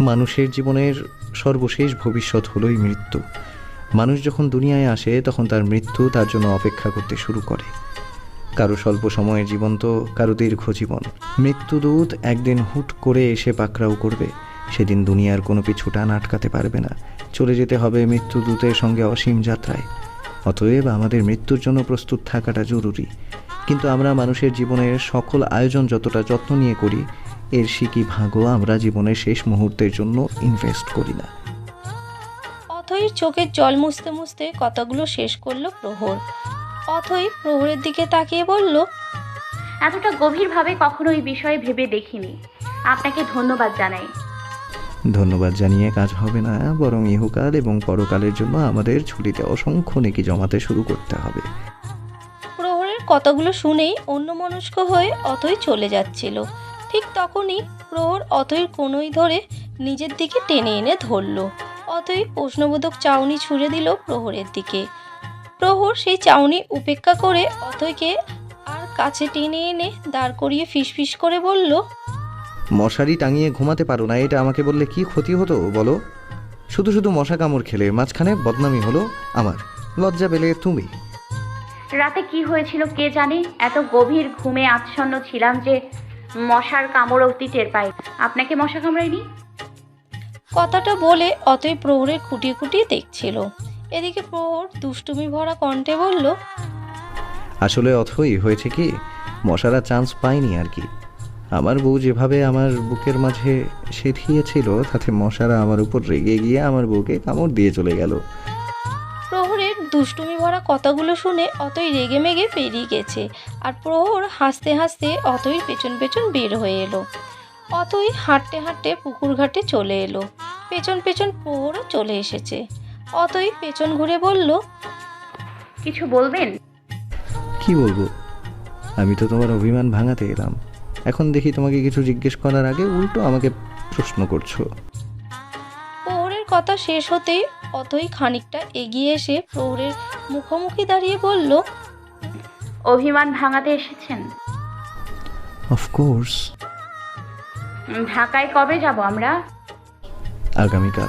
মানুষের জীবনের সর্বশেষ ভবিষ্যৎ হলোই মৃত্যু। মানুষ যখন দুনিয়ায় আসে, তখন তার মৃত্যু তার জন্য অপেক্ষা করতে শুরু করে। কারও স্বল্প সময়ের জীবন তো কারও দীর্ঘ জীবন। মৃত্যুদূত একদিন হুট করে এসে পাকড়াও করবে। সেদিন দুনিয়ার কোনো পিছু টান আটকাতে পারবে না। চলে যেতে হবে মৃত্যুদূতের সঙ্গে অসীম যাত্রায়। অতএব আমাদের মৃত্যুর জন্য প্রস্তুত থাকাটা জরুরি। কিন্তু আমরা মানুষের জীবনের সকল আয়োজন যতটা যত্ন নিয়ে করি এর সিকি ভাগও আমরা জীবনের শেষ মুহূর্তের জন্য ইনভেস্ট করি না। অথই চোখের জল মুছতে মুছতে কথাগুলো শেষ করল প্রহর। অথই প্রহরের দিকে তাকিয়ে বলল এতটা গভীরভাবে কখনো এই বিষয়ে ভেবে দেখিনি। আপনাকে ধন্যবাদ জানাই। ধন্যবাদ জানিয়ে কাজ হবে না বরং ইহুকাল এবং পরকালের জন্য আমাদের ছুটিতে অসংখ্য নেকি জমাতে শুরু করতে হবে। কথাগুলো শুনেই অন্যমনস্ক হয়ে অতই চলে যাচ্ছিল। ঠিক তখনই প্রহর অতই কোনোই ধরে নিজের দিকে টেনে এনে ধরল। অথই প্রশ্নবোধক চাউনি ছুঁড়ে দিল প্রহরের দিকে। প্রহর সেই চাউনি উপেক্ষা করে অতইকে আর কাছে টেনে এনে দাঁড় করিয়ে ফিসফিস করে বলল, মশারি টাঙিয়ে ঘুমাতে পারো না, এটা আমাকে বললে কি ক্ষতি হতো, বলো। শুধু শুধু মশা কামড় খেলে মাঝখানে বদনামি হলো আমার। লজ্জা পেলে তুমি। রাতে কি হয়েছিল কে জানে? এত গভীর ঘুমে আচ্ছন্ন ছিলাম যে মশার কামড় অতি টের পাই। আপনাকে মশা কামড়ায়নি? কথাটা বলে অতই প্রহরের খুঁটিয়ে খুঁটিয়ে দেখছিল। এদিকে প্রহর দুষ্টুমি ভরা কণ্ঠে বলল আসলে অথই হয়েছে কি মশারা চান্স পায়নি আর কি। আমার বউ যেভাবে আমার বুকের মাঝে সেধিয়েছিল তাতে মশারা আমার উপর রেগে গিয়ে আমার বউকে কামড় দিয়ে চলে গেল। দুষ্টুমি ভরা কথাগুলো শুনে অতই রেগে মেগে পেরিয়ে গেছে আর প্রহর হাসতে হাসতে অতই পেছন পেছন বের হয়ে এলো। অতই হাঁটতে হাঁটতে পুকুর ঘাটে চলে এলো। পেছন পেছন প্রহরও চলে এসেছে। অতই পেছন ঘুরে বলল কিছু বলবেন? কি বলব? আমি তো তোমার অভিমান ভাঙাতে এলাম। এখন দেখি তোমাকে কিছু জিজ্ঞেস করার আগে উল্টো আমাকে প্রশ্ন করছ। কথা শেষ হতেই অতই খানিকটা এগিয়ে এসে প্রহরের মুখোমুখি দাঁড়িয়ে বলল অভিমান ভাঙাতে এসেছেন? অফকোর্স ঢাকায় কবে যাব আমরা? আগামীকাল।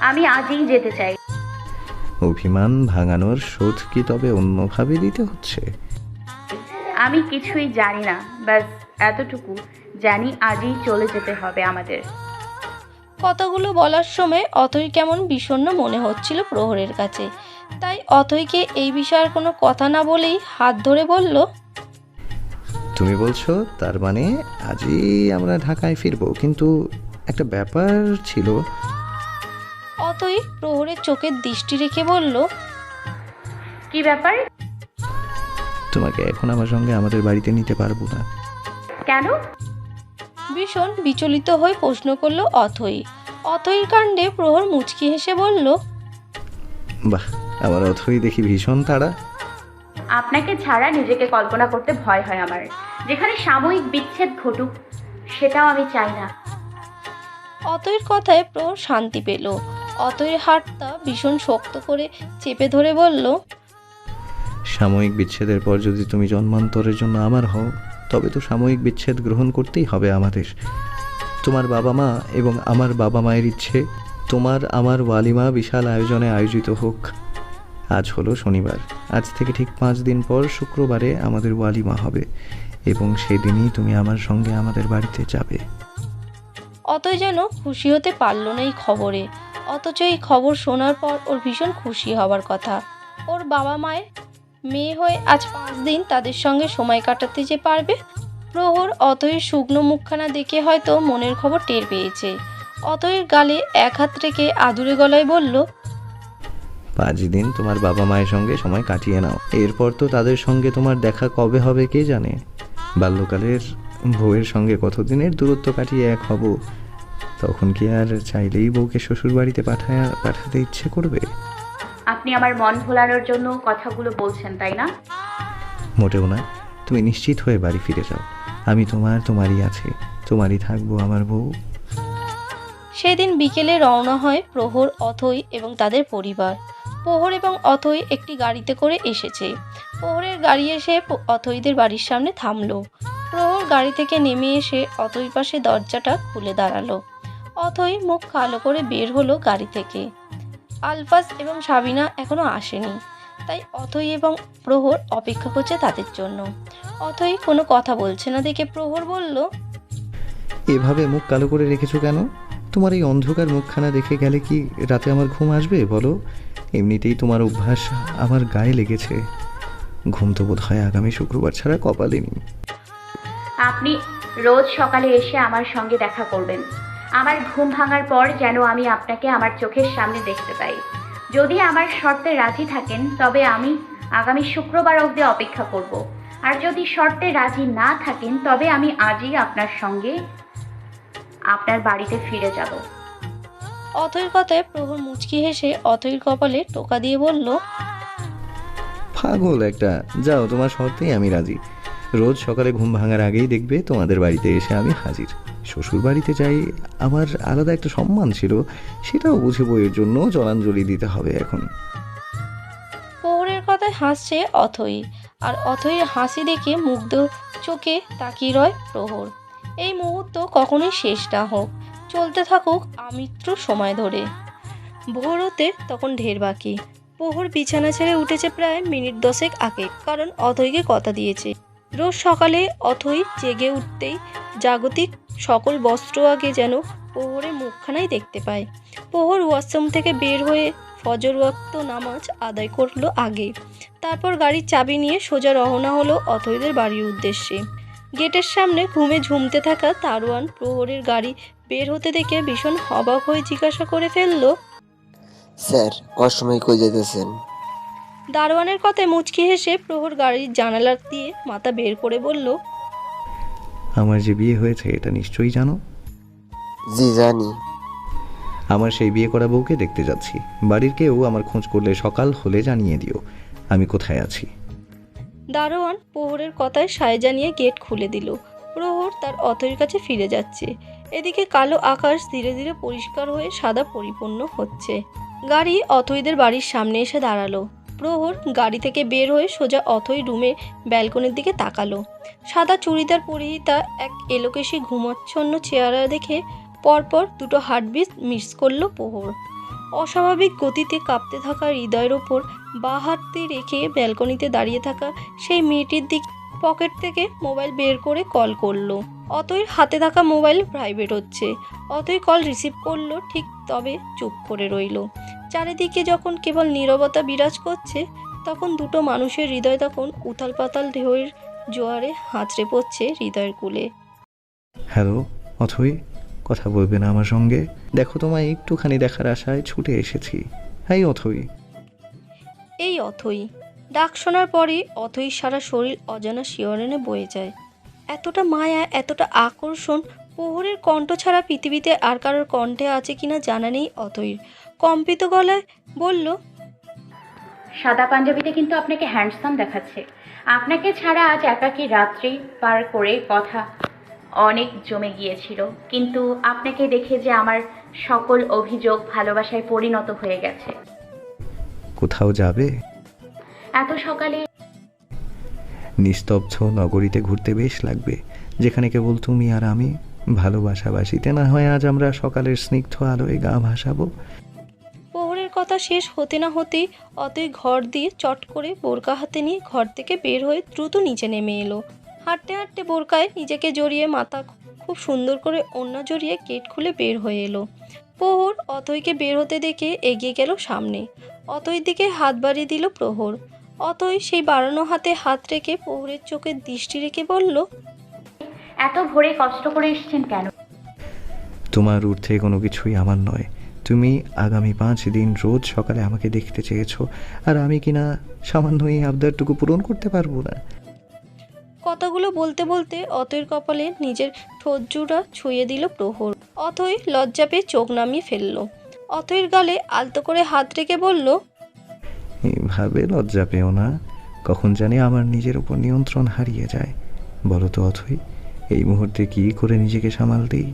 আমি আজই যেতে চাই। অভিমান ভাঙানোর শোধ কি তবে অন্যভাবে দিতে হচ্ছে? আমি কিছুই জানি না ব্যাস এতটুকু জানি আজই চলে যেতে হবে আমাদের। কথাগুলো বলার সময় অথই কেমন বিষণ্ণ মনে হচ্ছিল প্রহরের কাছে। তাই অথইকে এই বিষয়ের কোনো কথা না বলেই হাত ধরে বলল তুমি বলছো তার মানে আজই আমরা ঢাকায় ফিরবো কিন্তু একটা ব্যাপার ছিল। অতই প্রহরের চোখের দৃষ্টি রেখে বলল কি ব্যাপার? তোমাকে এখন আমার সঙ্গে আমাদের বাড়িতে নিতে পারব না। কেন? ভীষণ বিচলিত হয়ে প্রশ্ন করল অথই। অথইর কাণ্ডে প্রহর মুচকি হেসে বলল বাহ আমার অথই দেখি ভীষণ তাড়া। আপনাকে ছাড়া নিজেকে কল্পনা করতে ভয় হয় আমার। যেখানে সাময়িক বিচ্ছেদ ঘটুক সেটাও আমি চাই না। অতইর কথায় প্রহর শান্তি পেল। অতইর হাতটা ভীষণ শক্ত করে চেপে ধরে বলল সাময়িক বিচ্ছেদের পর যদি তুমি জন্মান্তরের জন্য আমার হও তবে তো সাময়িক বিচ্ছেদ গ্রহণ করতেই হবে আমাদের। তোমার বাবা মা এবং আমার বাবা মায়ের ইচ্ছে, তোমার আমার ওয়ালিমা বিশাল আয়োজনে আয়োজিত হোক। আজ হলো শনিবার। আজ থেকে ঠিক পাঁচ দিন পর শুক্রবারে আমাদের ওয়ালিমা হবে এবং সেদিনই তুমি আমার সঙ্গে আমাদের বাড়িতে যাবে। অতই যেন খুশি হতে পারল না এই খবরে। অথচ এই খবর শোনার পর ওর ভীষণ খুশি হওয়ার কথা। ওর বাবা মায়ের মেয়ে হয়ে আজ পাঁচ দিন তাদের সঙ্গে সময় কাটাতে যে পারবে? প্রহর অতইয়ের শুকনো মুখখানা দেখে হয়তো মনের খবর টের পেয়েছে। অতইয়ের গালে এক হাত রেখে আদুরে গলায় বলল, পাঁচ দিন তোমার বাবা মায়ের সঙ্গে সময় কাটিয়ে নাও। এরপর তো তাদের সঙ্গে তোমার দেখা কবে হবে কে জানে? বাল্যকালের বউয়ের সঙ্গে কতদিনের দূরত্ব কাটিয়ে এক হব? তখন কি আর চাইলেই বউকে শ্বশুর বাড়িতে পাঠায় পাঠাতে ইচ্ছে করবে? আপনি আমার মন ভোলানোর জন্য কথাগুলো বলছেন তাই না? মোটেও না। তুমি নিশ্চিত হয়ে বাড়ি ফিরে যাও। আমি তোমার তোমারই আছে। তোমারই থাকব আমার বউ। সেদিন বিকেলে রওনা হয় প্রহর অথই এবং তাদের পরিবার। প্রহর এবং অথই একটি গাড়িতে করে এসেছে। প্রহরের গাড়ি এসে অথইদের বাড়ির সামনে থামলো। প্রহর গাড়ি থেকে নেমে এসে অথই পাশে দরজাটা খুলে দাঁড়াল। অথই মুখ কালো করে বের হলো গাড়ি থেকে। আলফাস এবং সাবিনা এখনও আসেনি। তাই অথই এবং প্রহর অপেক্ষা করছে তাদের জন্য। অথই কোনো কথা বলছে না দেখে প্রহর বলল এভাবে মুখ কালো করে রেখেছো কেন? তোমার এই অন্ধকার মুখখানা দেখে গেলে কি রাতে আমার ঘুম আসবে বলো? এমনিতেই তোমার অভ্যাস আমার গায়ে লেগেছে। ঘুম তো বোধ হয় আগামী শুক্রবার ছাড়া কপালে নেই। আপনি রোজ সকালে এসে আমার সঙ্গে দেখা করবেন। আমার ঘুম ভাঙার পর যেন আমি আপনাকে আমার চোখের সামনে দেখতে পাই। যদি আমার শর্তে রাজি থাকেন তবে আমি আগামী শুক্রবার অবধি অপেক্ষা করব। আর যদি শর্তে রাজি না থাকেন তবে আমি আজই আপনার সঙ্গে আপনার বাড়িতে ফিরে যাব। অথৈর কথায় প্রহর মুচকি হেসে অথৈর কপালে টোকা দিয়ে বলল পাগল একটা। যাও তোমার শর্তেই আমি রাজি। রোজ সকালে ঘুম ভাঙার আগেই দেখবে তোমাদের বাড়িতে এসে আমি হাজির। শ্বশুর বাড়িতে যাই, আমার আলাদা একটা সম্মান ছিল, সেটাও বুঝে বইয়ের জন্য জলাঞ্জলি দিতে হবে এখন। প্রহরের কথায় হাসছে অথই, আর অথইর হাসি দেখে মুগ্ধ চোখে তাকিয়ে রয় প্রহর। এই মুহূর্ত কখনোই শেষ না হোক, চলতে থাকুক আমৃত্য সময় ধরে। ভোর তখন ঢের বাকি। প্রহর বিছানা ছেড়ে উঠেছে প্রায় মিনিট দশেক আগে, কারণ অথইকে কথা দিয়েছে। রোজ সকালে অথই জেগে উঠতেই জাগতিক সকল বস্ত্র আগে যেন প্রহরের মুখখানাই দেখতে পায়। প্রহর ওয়াশরুম থেকে বের হয়ে ফজর ওয়াক্ত নামাজ আদায় করল আগে। তারপর গাড়ির চাবি নিয়ে সোজা রওনা হলো অথইদের বাড়ির উদ্দেশ্যে। গেটের সামনে ঘুমে ঝুমতে থাকা দারোয়ান প্রহরের গাড়ি বের হতে দেখে ভীষণ অবাক হয়ে জিজ্ঞাসা করে ফেলল, স্যার অসময় কই যেতেছেন দারোয়ানের কথায় মুচকি হেসে প্রহর গাড়ির জানালার দিয়ে মাথা বের করে বলল আমার যে বিয়ে হয়েছে এটা নিশ্চয়ই জানো? জি জানি। আমার সেই বিয়ে করা বউকে দেখতে যাচ্ছি। বাড়ির কেউ আমার খোঁজ করলে সকাল হলে জানিয়ে দিও আমি কোথায় আছি। দারোয়ান প্রহরের কথায় সায় জানিয়ে গেট খুলে দিল। প্রহর তার অথৈর কাছে ফিরে যাচ্ছে। এদিকে কালো আকাশ ধীরে ধীরে পরিষ্কার হয়ে সাদা পরিপূর্ণ হচ্ছে। গাড়ি অথৈদের বাড়ির সামনে এসে দাঁড়াল। প্রহর গাড়ি থেকে বের হয়ে সোজা অথই রুমে ব্যালকনির দিকে তাকালো। সাদা চুড়িদার পরিহিতা এক এলোকেশি ঘুমাচ্ছন্ন চেহারা দেখে পরপর দুটো হার্টবিট মিস করল প্রহর। অস্বাভাবিক গতিতে কাঁপতে থাকা হৃদয়ের ওপর বা রেখে ব্যালকনিতে দাঁড়িয়ে থাকা সেই মেয়েটির দিক পকেট থেকে মোবাইল বের করে কল করল। অতই হাতে থাকা মোবাইল প্রাইভেট হচ্ছে। অতই কল রিসিভ করল ঠিক তবে চুপ করে রইল। চারিদিকে যখন কেবল নীরবতা বিরাজ করছে তখন দুটো মানুষের হৃদয় তখন উথাল পাতাল ঢেউয়ের জোয়ারে হাঁচড়ে পড়ছে হৃদয়ের কুলে। হ্যালো অথই কথা বলবে না আমার সঙ্গে? দেখো তোমায় একটুখানি দেখার আশায় ছুটে এসেছি। হ্যাঁ অথই। এই অথই। ডাক শোনার পরে অথই সারা শরীর অজানা শিহরণে বয়ে যায়। এতটা মায়া এতটা আকর্ষণ প্রহরের কণ্ঠ ছাড়া পৃথিবীতে আর কারোর কণ্ঠে আছে কিনা জানা নেই অথইর কম্পিত গলায় বলল সাদা পাঞ্জাবিতে কিন্তু আপনাকে হ্যান্ডসাম দেখাচ্ছে। আপনাকে ছাড়া আজ একাকী রাত্রি পার করে কথা অনেক জমে গিয়েছিল কিন্তু আপনাকে দেখে যে আমার সকল অভিযোগ ভালোবাসায় পরিণত হয়ে গেছে। কোথাও যাবে? এত সকালে নিস্তব্ধ নগরীতে ঘুরতে বেশ লাগবে যেখানে কেবল তুমি আর আমি ভালোবাসাবাসিতে। না হয় আজ আমরা সকালের স্নিগ্ধ আলোয় গা ভাসাবো। প্রহরের কথা শেষ হতে না হতেই অতই ঘর দিয়ে চট করে বোরকা হাতে নিয়ে ঘর থেকে বের হয়ে দ্রুত নিচে নেমে এলো। হাঁটতে হাঁটতে বোরকায় নিজেকে জড়িয়ে মাথা খুব সুন্দর করে ওন্না জড়িয়ে গেট খুলে বের হয়ে এলো। প্রহর অতইকে বের হতে দেখে এগিয়ে গেল সামনে। অতই দিকে হাত বাড়িয়ে দিল প্রহর। অতই সেই বাড়ানো হাতে হাত রেখে প্রহরের চোখে দৃষ্টি রেখে বলল এত ভোরে কষ্ট করে এসেছেন কেন? তোমার ঊর্ধ্বে কোনো কিছুই আমার নয়। তুমি আগামী পাঁচ দিন রোজ সকালে আমাকে দেখতে চেয়েছো আর আমি কিনা সামান্য এই আবদারটুকু পূরণ করতে পারব না। কথাগুলো বলতে বলতে অতইর কপালে নিজের ঠোঁটজোড়া ছুঁয়ে দিল প্রহর। অথই লজ্জা পেয়ে চোখ নামিয়ে ফেলল। অথইর গালে আলতো করে হাত রেখে বলল এইভাবে লজ্জা পেও না। কখন জানি আমার নিজের উপর নিয়ন্ত্রণ হারিয়ে যায়। বলো তো অথই, এই মুহূর্তে কি করে নিজেকে সামাল দিই?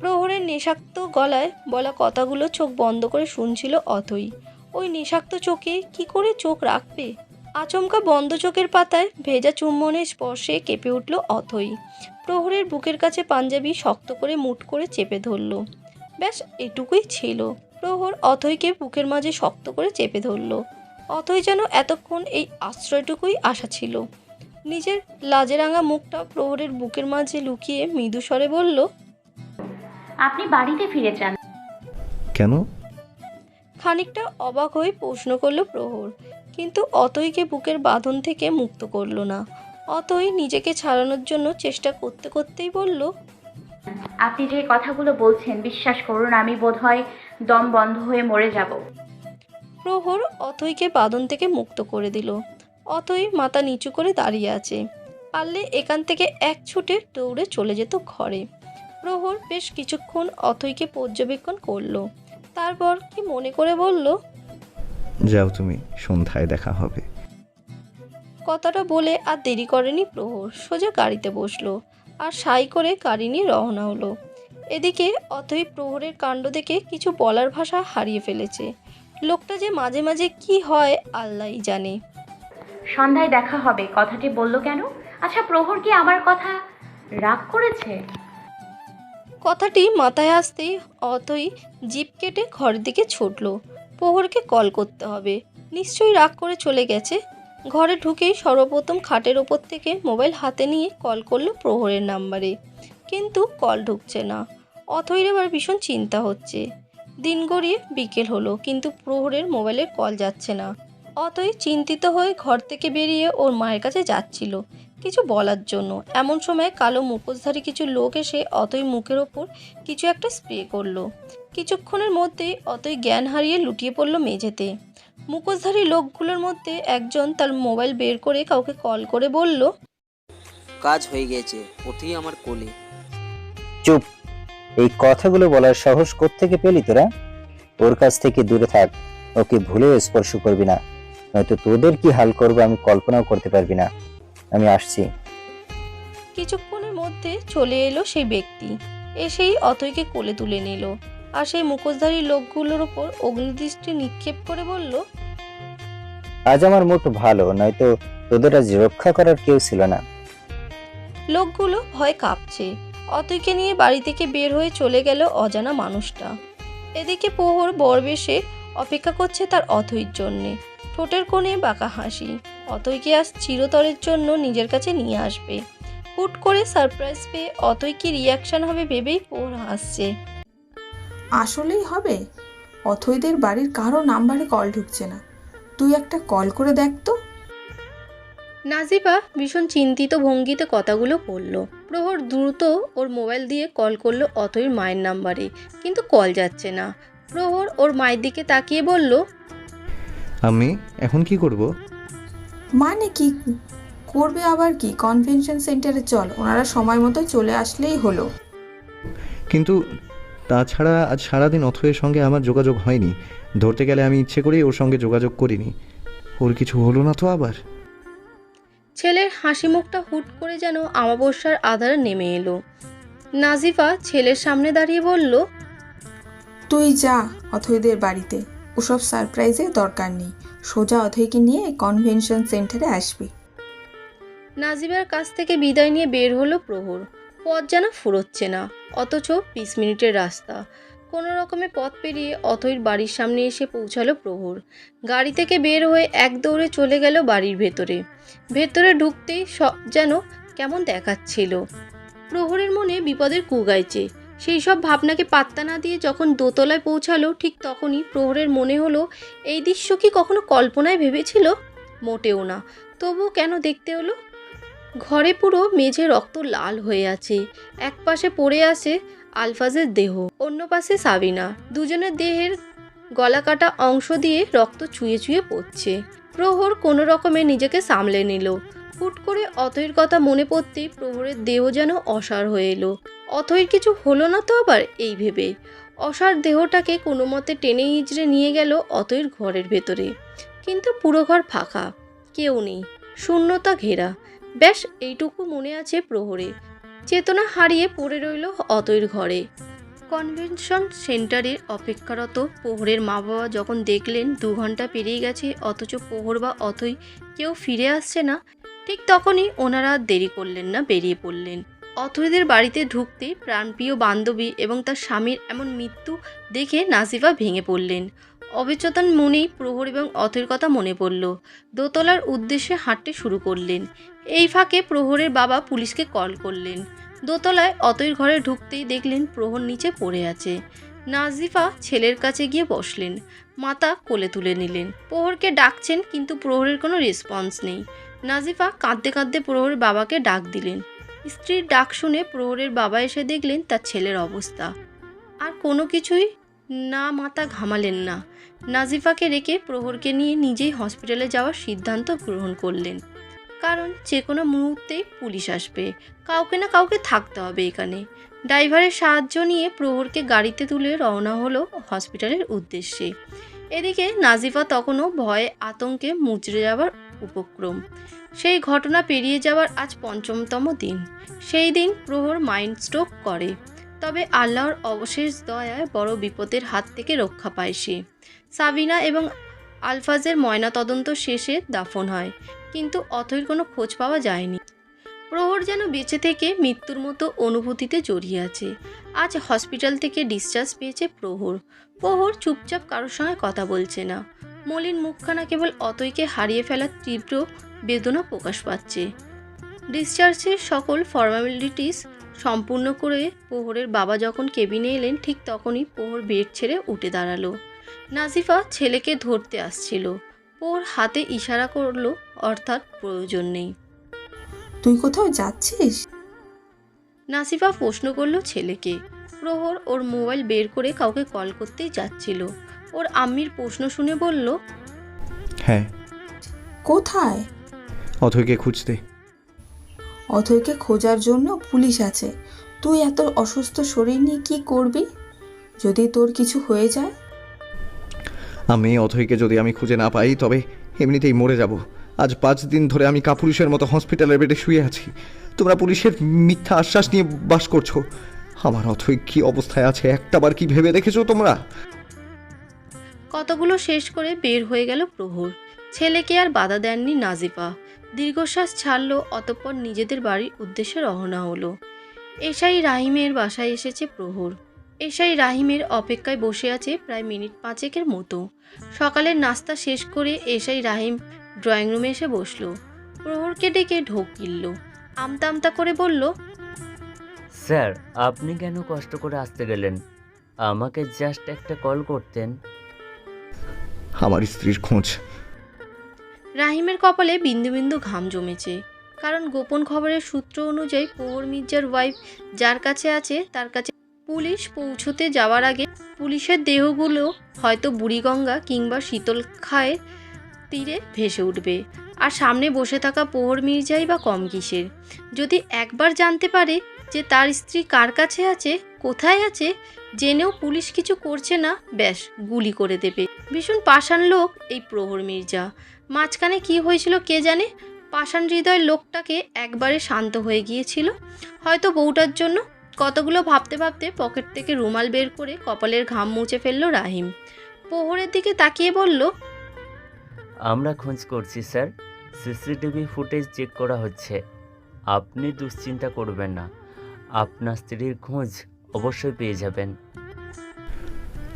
প্রহরের নেশাক্ত গলায় বলা কথাগুলো চোখ বন্ধ করে শুনছিল অথই। ওই নেশাক্ত চোখে কি করে চোখ রাখবে? আচমকা বন্ধ চোখের পাতায় ভেজা চুম্বনের স্পর্শে কেঁপে উঠল অথই। প্রহরের বুকের কাছে পাঞ্জাবি শক্ত করে মুট করে চেপে ধরল। ব্যাস, এটুকুই ছিল। প্রহর অথইকে বুকের মাঝে শক্ত করে চেপে ধরল। অথই যেন এতক্ষণ এই আশ্রয়টুকুই আশা ছিল। নিজের লাজেরাঙা মুখটা প্রহরের বুকের মাঝে লুকিয়ে মৃদু স্বরে বলল আপনি বাড়িতে ফিরে যান। কেন? খানিকটা অবাক হয়ে প্রশ্ন করল প্রহর কিন্তু অতইকে বুকের বাঁধন থেকে মুক্ত করল না। অতই নিজেকে ছাড়ানোর জন্য চেষ্টা করতে করতেই বলল আপনি যে কথাগুলো বলছেন বিশ্বাস করুন আমি বোধহয় দম বন্ধ হয়ে মরে যাব। প্রহর অথইকে বাঁধন থেকে মুক্ত করে দিল। অথই মাথা নিচু করে দাঁড়িয়ে আছে। পারলে এখান থেকে এক ছুটে দৌড়ে চলে যেত ঘরে। প্রহর বেশ কিছুক্ষণ অথইকে পর্যবেক্ষণ করল। তারপর কি মনে করে বলল যাও তুমি সন্ধ্যায় দেখা হবে। কথাটা বলে আর দেরি করেনি প্রহর। সোজা গাড়িতে বসল। আর সাই করে গাড়ি নিয়ে রওনা হলো। এদিকে অথই প্রহরের কাণ্ড দেখে কিছু বলার ভাষা হারিয়ে ফেলেছে। লোকটা যে মাঝে মাঝে কি হয় আল্লাহই জানে। সন্ধ্যায় দেখা হবে কথাটি বলল কেন? আচ্ছা প্রহর কি আমার কথা রাগ করেছে? কথাটি মাথায় আসতেই অতই জিপ কেটে ঘরের দিকে ছুটল। প্রহরকে কল করতে হবে। নিশ্চয়ই রাগ করে চলে গেছে। ঘরে ঢুকেই সর্বপ্রথম খাটের ওপর থেকে মোবাইল হাতে নিয়ে কল করল প্রহরের নাম্বারে। কিন্তু কল ঢুকছে না। অথইর এবার ভীষণ চিন্তা হচ্ছে। দিন গড়িয়ে বিকেল হলো, কিন্তু প্রহরের মোবাইলের কল যাচ্ছে না। অতই চিন্তিত হয়ে ঘর থেকে বেরিয়ে ওর মায়ের কাছে যাচ্ছিল কিছু বলার জন্য। এমন সময় কালো মুখোশধারী কিছু লোক এসে অতই মুখের ওপর কিছু একটা স্প্রে করল। কিছুক্ষণের মধ্যেই অতই জ্ঞান হারিয়ে লুটিয়ে পড়ল মেঝেতে। মুখোশধারী লোকগুলোর মধ্যে একজন তার মোবাইল বের করে কাউকে কল করে বলল, কাজ হয়ে গেছে, ওঠেই আমার কোলে। চুপ। এই কথাগুলো বলার সাহস কোত্থেকে পেলি তোরা? ওর কাছ থেকে দূরে থাক ওকে ভুলেও স্পর্শ করবি না। নয়তো তোদের কি হাল করবে আমি কল্পনাও করতে পারবি না। আমি আসছি। কিছুক্ষণের মধ্যে চলে এলো সেই ব্যক্তি। এসেই অতইকে কোলে তুলে নিল আর সেই মুখোশধারী লোকগুলোর ওপর অগ্নিদৃষ্টি নিক্ষেপ করে বলল আজ আমার মুড ভালো নয়তো তোদের আজ রক্ষা করার কেউ ছিল না। লোকগুলো ভয় কাঁপছে। অতইকে নিয়ে বাড়ি থেকে বের হয়ে চলে গেল অজানা মানুষটা। এদিকে প্রহর বরবেশে অপেক্ষা করছে তার অথৈর জন্যে। ঠোঁটের কোণে বাঁকা হাসি। অতইকে আজ চিরতরের জন্য নিজের কাছে নিয়ে আসবে। হুট করে সারপ্রাইজ পেয়ে অতই কি রিয়াকশন হবে ভেবেই প্রহর হাসছে। আসলেই হবে? অথৈদের বাড়ির কারও নাম্বারে কল ঢুকছে না। তুই একটা কল করে দেখ তো। নাজিবা ভীষণ চিন্তিত ভঙ্গিতে কথাগুলো বলল। প্রহর দ্রুত ওর মোবাইল দিয়ে কল করল অতইর মায়ের নাম্বারে কিন্তু কল যাচ্ছে না। প্রহর ওর মায়ের দিকে তাকিয়ে বলল আমি এখন কি করব? মানে কি? করবে আবার কি? কনভেনশন সেন্টারে চল ওনারা সময় মতো চলে আসলেই হলো। কিন্তু তাছাড়া আজ সারাদিন অথয়ের সঙ্গে আমার যোগাযোগ হয়নি। ধরতে গেলে আমি ইচ্ছে করেই ওর সঙ্গে যোগাযোগ করিনি। ওর কিছু হলো না তো আবার? ছেলের হাসি মুখটা হুট করে যেন আমাবস্যার আধারে নেমে এলো। নাজিফা ছেলের সামনে দাঁড়িয়ে বলল তুই যা অথৈদের বাড়িতে ওসব সারপ্রাইজের দরকার নেই সোজা অথৈকে নিয়ে কনভেনশন সেন্টারে আসবি। নাজিবার কাছ থেকে বিদায় নিয়ে বের হলো প্রহর। পথ যেন ফুরোচ্ছে না অথচ বিশ মিনিটের রাস্তা। কোনো রকমে পথ পেরিয়ে অথৈর বাড়ির সামনে এসে পৌঁছালো প্রহর। গাড়ি থেকে বের হয়ে এক দৌড়ে চলে গেল বাড়ির ভেতরে। ভেতরে ঢুকতেই সব যেন কেমন দেখাচ্ছিল। প্রহরের মনে বিপদের কু গাইছে সেই সব ভাবনাকে পাত্তা না দিয়ে যখন দোতলায় পৌঁছালো, ঠিক তখনই প্রহরের মনে হলো, এই দৃশ্য কি কখনো কল্পনায় ভেবেছিল? মোটেও না। তবু কেন দেখতে হলো? ঘরে পুরো মেঝে রক্ত লাল হয়ে আছে। এক পাশে পড়ে আছে আলফাজের দেহ, অন্য পাশে সাবিনা। দুজনের দেহের গলা কাটা অংশ দিয়ে রক্ত চুয়ে চুয়ে পড়ছে। প্রহর কোনো রকমে নিজেকে সামলে নিল। হুট করে অথৈর কথা মনে পড়তেই প্রহরের দেহ যেন অসার হয়ে এলো। অথৈর কিছু হলো না তো আবার? এই ভেবে। অসার দেহটাকে কোনো মতে টেনে হিজড়ে নিয়ে গেল অথৈর ঘরের ভেতরে। কিন্তু পুরো ঘর ফাঁকা। কেউ নেই। শূন্যতা ঘেরা। ব্যাস, এইটুকু মনে আছে প্রহরে। চেতনা হারিয়ে পড়ে রইল অতইর ঘরে। কনভেনশন সেন্টারে অপেক্ষারত প্রহরের মা বাবা যখন দেখলেন দু ঘণ্টা পেরিয়ে গেছে, অথচ প্রহর বা অথই কেউ ফিরে আসছে না, ঠিক তখনই ওনারা দেরি করলেন না, বেরিয়ে পড়লেন। অথইদের বাড়িতে ঢুকতে প্রাণপ্রিয় বান্ধবী এবং তার স্বামীর এমন মৃত্যু দেখে নাজিফা ভেঙে পড়লেন। অবিচেতন মনেই প্রহর এবং অথের কথা মনে পড়ল। দোতলার উদ্দেশ্যে হাঁটতে শুরু করলেন। এই ফাঁকে প্রহরের বাবা পুলিশকে কল করলেন। দোতলায় অতইর ঘরে ঢুকতেই দেখলেন প্রহর নিচে পড়ে আছে। নাজিফা ছেলের কাছে গিয়ে বসলেন। মাতা কোলে তুলে নিলেন। প্রহরকে ডাকছেন, কিন্তু প্রহরের কোনো রেসপন্স নেই। নাজিফা কাঁদতে কাঁদতে প্রহরের বাবাকে ডাক দিলেন। স্ত্রীর ডাক শুনে প্রহরের বাবা এসে দেখলেন তার ছেলের অবস্থা। আর কোনো কিছুই না, মাতা ঘামালেন না। নাজিফাকে রেখে প্রহরকে নিয়ে নিজেই হসপিটালে যাওয়ার সিদ্ধান্ত গ্রহণ করলেন। কারণ যে কোনো মুহূর্তেই পুলিশ আসবে। কাউকে না কাউকে থাকতে হবে এখানে। ড্রাইভারের সাহায্য নিয়ে প্রহরকে গাড়িতে তুলে রওনা হলো হসপিটালের উদ্দেশ্যে। এদিকে নাজিফা তখনও ভয়ে আতঙ্কে মুচড়ে যাওয়ার উপক্রম। সেই ঘটনা পেরিয়ে যাওয়ার আজ পঞ্চমতম দিন। সেই দিন প্রহর মাইন্ড স্ট্রোক করে। তবে আল্লাহর অবশেষ দয়ায় বড় বিপদের হাত থেকে রক্ষা পায় সে। সাবিনা এবং আলফাজের ময়নাতদন্ত শেষে দাফন হয়। কিন্তু অথৈর কোনো খোঁজ পাওয়া যায়নি। প্রহর যেন বেঁচে থেকে মৃত্যুর মতো অনুভূতিতে জড়িয়ে আছে। আজ হসপিটাল থেকে ডিসচার্জ পেয়েছে প্রহর। প্রহর চুপচাপ কারোর সঙ্গে কথা বলছে না। মলিন মুখখানা কেবল অতইকে হারিয়ে ফেলার তীব্র বেদনা প্রকাশ পাচ্ছে। ডিসচার্জের সকল ফর্মালিটিস সম্পূর্ণ করে প্রহরের বাবা যখন কেবিনে এলেন, ঠিক তখনই প্রহর বেড ছেড়ে উঠে দাঁড়াল। নাজিফা ছেলেকে ধরতে আসছিল। প্রহর হাতে ইশারা করল অর্থাৎ প্রয়োজন নেই। তুই কোথাও যাচ্ছিস? নাসিফা প্রশ্ন করল ছেলেকে। প্রহর ওর মোবাইল বের করে কাউকে কল করতেই যাচ্ছিল। ওর আম্মির প্রশ্ন শুনে বলল হ্যাঁ। কোথায়? অথৈকে খুঁজতে। অথৈকে খোঁজার জন্য পুলিশ আছে। তুই এত অসুস্থ শরীর নিয়ে কি করবি? যদি তোর কিছু হয়ে যায় আমি অথৈকে যদি আমি খুঁজে না পাই, তবে এমনিতেই মরে যাব। আজ পাঁচ দিন ধরে আমি কাপুরুষের মতো হসপিটালের বেডে শুয়ে আছি। তোমরা পুলিশের মিথ্যা আশ্বাস নিয়ে বাস করছ। আমার অথৈ কি অবস্থায় আছে একটাবার কি ভেবে দেখেছ তোমরা? কতগুলো শেষ করে বের হয়ে গেল প্রহর। ছেলেকে আর বাধা দেননি নাজিফা। দীর্ঘশ্বাস ছাড়লো, অতঃপর নিজেদের বাড়ির উদ্দেশ্যে রওনা হলো। এসাই রাহিমের বাসায় এসেছে প্রহর। এসাই রাহিমের অপেক্ষায় বসে আছে প্রায় মিনিট পাঁচেকের মতো। সকালের নাস্তা শেষ করে এসাই রাহিম ড্রয়িং রুমে এসে বসল। প্রহরকে ডেকে ঢোক গিলল। আমতা আমতা করে বলল স্যার আপনি কেন কষ্ট করে আসতে গেলেন? আমাকে জাস্ট একটা কল করতেন। আমার স্ত্রীর খোঁজ। রাহিমের কপালে বিন্দু বিন্দু ঘাম জমেছে কারণ গোপন খবরের সূত্র অনুযায়ী প্রহর মির্জার ওয়াইফ যার কাছে আছে তার কাছে পুলিশ পৌঁছতে যাওয়ার আগে পুলিশের দেহগুলো হয়তো বুড়িগঙ্গা কিংবা শীতলখায়ের তীরে ভেসে উঠবে। আর সামনে বসে থাকা প্রহর মির্জাই বা কম কিসের? যদি একবার জানতে পারে যে তার স্ত্রী কার কাছে আছে, কোথায় আছে, জেনেও পুলিশ কিছু করছে না, ব্যাস, গুলি করে দেবে। ভীষণ পাষাণ লোক এই প্রহর মির্জা। মাঝখানে কি হয়েছিল কে জানে? পাষাণ হৃদয় লোকটাকে একবারে শান্ত হয়ে গিয়েছিল। হয়তো বউটার জন্য কতগুলো ভাবতে ভাবতে পকেট থেকে রুমাল বের করে কপালের ঘাম মুছে ফেলল রাহিম। প্রহরের দিকে তাকিয়ে বলল আমরা খোঁজ করছি স্যার। সিসিটিভি ফুটেজ চেক করা হচ্ছে। আপনি দুশ্চিন্তা করবেন না। আপনার স্ত্রীর খোঁজ অবশ্যই পেয়ে যাবেন।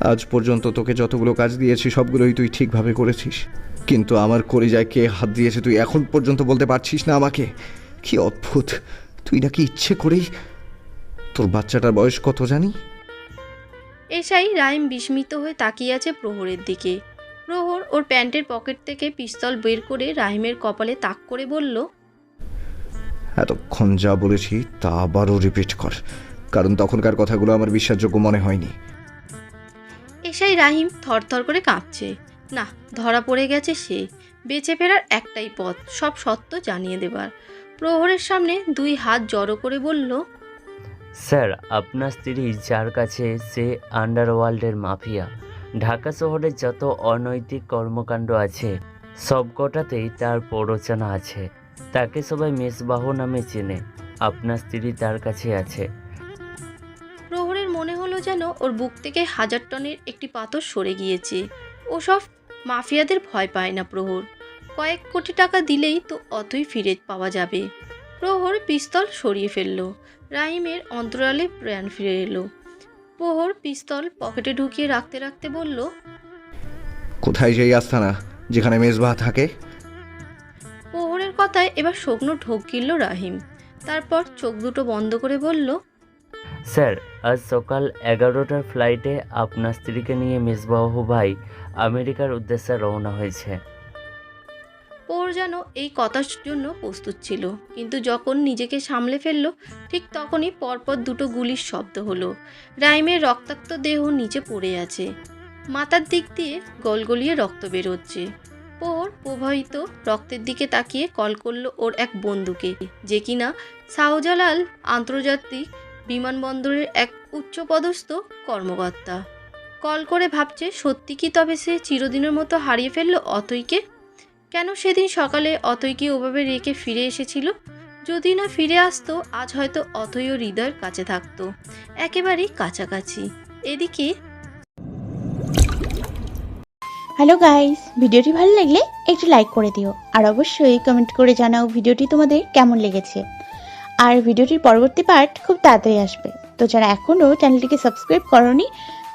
আজ পর্যন্ত তোকে যতগুলো কাজ দিয়েছি সবগুলোই তুই ঠিকভাবে করেছিস। কিন্তু আমার কলিজায় কে হাত দিয়েছে তুই এখন পর্যন্ত বলতে পারছিস না আমাকে? কি অদ্ভুত! তুই নাকি ইচ্ছে করেই তোর বাচ্চাটার বয়স কত জানি? এসাই রাহিম বিস্মিত হয়ে তাকিয়ে আছে প্রহরের দিকে। প্রহর ওর প্যান্টের পকেট থেকে পিস্তল বের করে রাহিমের কপালে তাক করে বলল এতক্ষণ যা বলেছি তা আবারও রিপিট কর কারণ তখনকার কথাগুলো আমার বিশ্বাসযোগ্য মনে হয়নি। এসাই রাহিম থরথর করে কাঁপছে। না ধরা পড়ে গেছে সে। বেঁচে ফেরার একটাই পথ সব সত্য জানিয়ে দেবার। প্রহরের সামনে দুই হাত জড়ো করে বলল স্যার, আপনার স্ত্রী যার কাছে সে আন্ডারওয়ার্ল্ডের মাফিয়া। ঢাকা শহরে যত অনৈতিক কর্মকাণ্ড আছে, সবকটাতেই তার প্ররোচনা আছে। তাকে সবাই মেসবাহ নামে চেনে। আপনার স্ত্রী তার কাছে আছে। প্রহরের মনে হলো যেন ওর বুক থেকে হাজার টনের একটি পাথর সরে গিয়েছে। ওসব মাফিয়াদের ভয় পায় না প্রহর। কয়েক কোটি টাকা দিলেই তো অতই ফিরে পাওয়া যাবে। প্রহর পিস্তল সরিয়ে ফেলল। রাহিমের অন্তরালে প্রাণ ফিরে এলো। প্রহর পিস্তল পকেটে ঢুকিয়ে রাখতে রাখতে বলল কোথায় সেই আস্থানা যেখানে মেজবাহ থাকে? প্রহরের কথায় এবার শুকনো ঢোক গিলল রাহিম। তারপর চোখ দুটো বন্ধ করে বলল স্যার আজ সকাল এগারোটার ফ্লাইটে আপনার স্ত্রীকে নিয়ে মিসবাহ ভাই আমেরিকার উদ্দেশ্যে রওনা হয়েছে। পোর যেন এই কথার জন্য প্রস্তুত ছিল। কিন্তু যখন নিজেকে সামলে ফেলল, ঠিক তখনই পরপর দুটো গুলির শব্দ হলো। রাইমের রক্তাক্ত দেহ নিচে পড়ে আছে। মাথার দিক দিয়ে গলগলিয়ে রক্ত বেরোচ্ছে। পোর প্রবাহিত রক্তের দিকে তাকিয়ে কল করল ওর এক বন্ধুকে, যে কিনা শাহজালাল আন্তর্জাতিক বিমানবন্দরের এক উচ্চপদস্থ কর্মকর্তা। কল করে ভাবছে, সত্যি কি তবে সে চিরদিনের মতো হারিয়ে ফেলল অতইকে? কেন সেদিন সকালে অতই কি ওভাবে রেখে ফিরে এসেছিল? যদি না ফিরে আসতো, আজ হয়তো অতই ও হৃদয়ের কাছে থাকতো। একেবারেই কাছাকাছি। এদিকে হ্যালো গাইস ভিডিওটি ভালো লাগলে একটু লাইক করে দিও। আর অবশ্যই কমেন্ট করে জানাও ভিডিওটি তোমাদের কেমন লেগেছে। আর ভিডিওটির পরবর্তী পার্ট খুব তাড়াতাড়ি আসবে। তো যারা এখনও চ্যানেলটিকে সাবস্ক্রাইব করনি